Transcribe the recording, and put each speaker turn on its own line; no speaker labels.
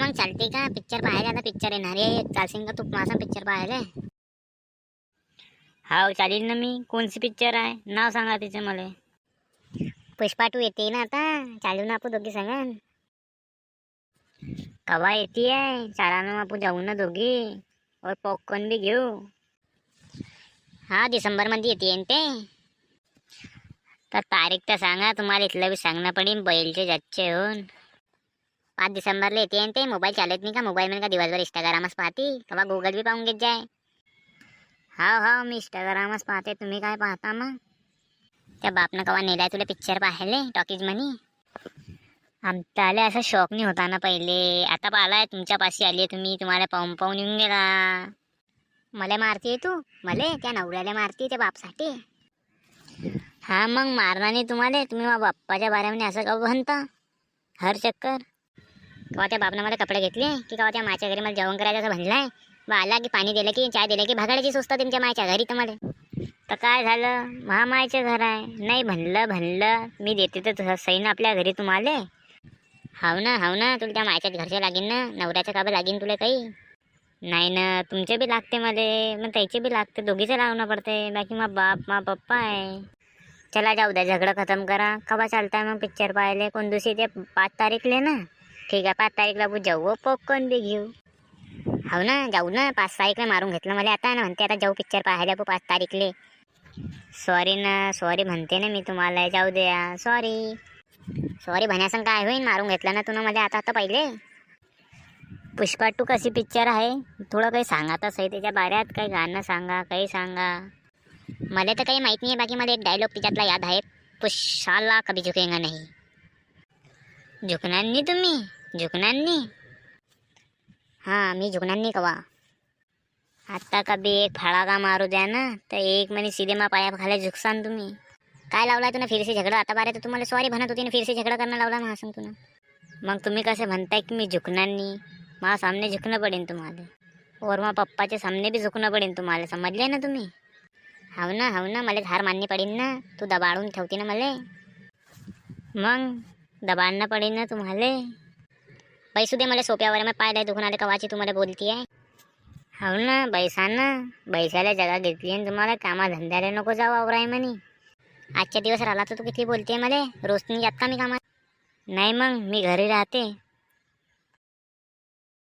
मग चालते का पिक्चर पाहायला आता पिक्चर येणार आहे चालशील का तू माझा पिक्चर पाहायला
हाव चालेल ना मी कोणची पिक्चर आहे नाव सांगा तिचं मला।
पुष्पा टू येते ना आता। चालू ना आपण दोघी सांगा।
कवा येते आहे चाला ना आपण जाऊ ना दोघी और पॉपकॉर्न भी घेऊ।
हा डिसेंबर मध्ये येते न ते
तर तारीख तर सांगा तुम्हाला इथलं बी सांगणं पडेल बैलचे जातचे होऊन
पाच डिसेंबरला येते न ते मोबाईल चालत नाही का मोबाईल मध्ये का दिवसभर इंस्टाग्रामच पाहते तेव्हा गुगल बी पाहून घेत जाय
हाव हाव मी इंस्टाग्रामच पाहते तुम्ही काय पाहता मग
त्या बापनं कवा नेलाय तुला पिक्चर पाहायला टॉकीज म्हणी
आमच्याला असं शौक नाही होता ना पहिले। आता पाहिलाय तुमच्या पाशी आली तुम्ही तुम्हाला पाहून पाहून येऊन
मला मारते तू? मले? त्या मारते त्या बापसाठी?
हा मग मारणार नाही तुम्हाला? तुम्ही बाप्पाच्या बाऱ्यामध्ये असं का म्हणता हर चक्कर?
कवा त्या बापनं मला कपडे घेतले की कवा त्या माझ्या घरी मला जेवण करायचं असं म्हणलंय. बा आला की पाणी दिलं की चाय दिलं की भागायची सुस्त त्यांच्या मायच्या घरी तर मला.
तर काय झालं? महामायचं घर आहे. नाही म्हणलं म्हणलं मी देते तर तसं आपल्या घरी तुम्हाला.
हाव ना हाव ना तुला त्या मायच्याच घरच्या लागीन ना नवऱ्याच्या काबा लागेन लागीन तुला काही?
नाही ना तुमचे बी लागते मध्ये मग त्याचे बी लागते दोघीचे लावणं पडते बाकी मग बाप मा पप्पा आहे. चला जाऊ द्या झगडं खतम करा. कवा चालताय मग पिक्चर पाहिले कोण दुसरी ते पाच तारीखले ना? ठीक आहे पाच तारीखला बू जाऊ पॉपकॉर्न बी घेऊ.
हो ना जाऊ ना पाच तारीखला मारून घेतलं मला आता ना म्हणते आता जाऊ पिक्चर पाहायला बघू पाच तारीखले.
सॉरी ना सॉरी म्हणते ना मी तुम्हाला जाऊ द्या सॉरी
सॉरी म्हण्यासन काय होईन मारून घेतलं ना तुला मला आता आता पहिले.
पुष्पा टू कशी पिक्चर आहे थोडं काही सांगा तर सही त्याच्या बाऱ्यात काही गाणं सांगा काही सांगा.
मला तर काही माहीत नाही बाकी मला एक डायलॉग तिच्यातला याद आहे. पुष्पाला कधी झुकेगा नाही.
झुकणार नाही तुम्ही? झुकणार नाही
हाँ, मी नाही कवा।
आता कभी एक फळाका मारू द्या ना तर एक म्हणे सिनेमा पाया खाली झुकसान तुम्ही।
काय लावलाय तुला फिरसे झगडा? आता बारे तर तुम्हाला सॉरी म्हणत होती ना फिरसे झगडा करणं लावला ना सांग तुला
मग तुम्ही कसे म्हणताय की मी झुकणार नाही मा सामने झुकणं पडेल तुम्हाला। और मग पप्पाच्या सामने बी झुकणं पडेल तुम्हाला, समजले ना तुम्ही?
हाव ना हाव ना, मला हार माननी पडेल ना, तू दबाडून ठेवते ना मला।
मग दबाणं पडेल ना तुम्हाला।
बैसू दे मला सोप्यावर मी पाहिलंय दुखून आले कवाची तुम्हाला बोलती आहे
हो ना बैसानं बैसाला जगा घेतली आणि तुम्हाला कामा धंद्याला नको जाऊ आवराय म्हणे.
आजच्या दिवस राहिला तर तू किती बोलते मला? रोज नाही जात का मी कामात
नाही मग मी घरी राहते.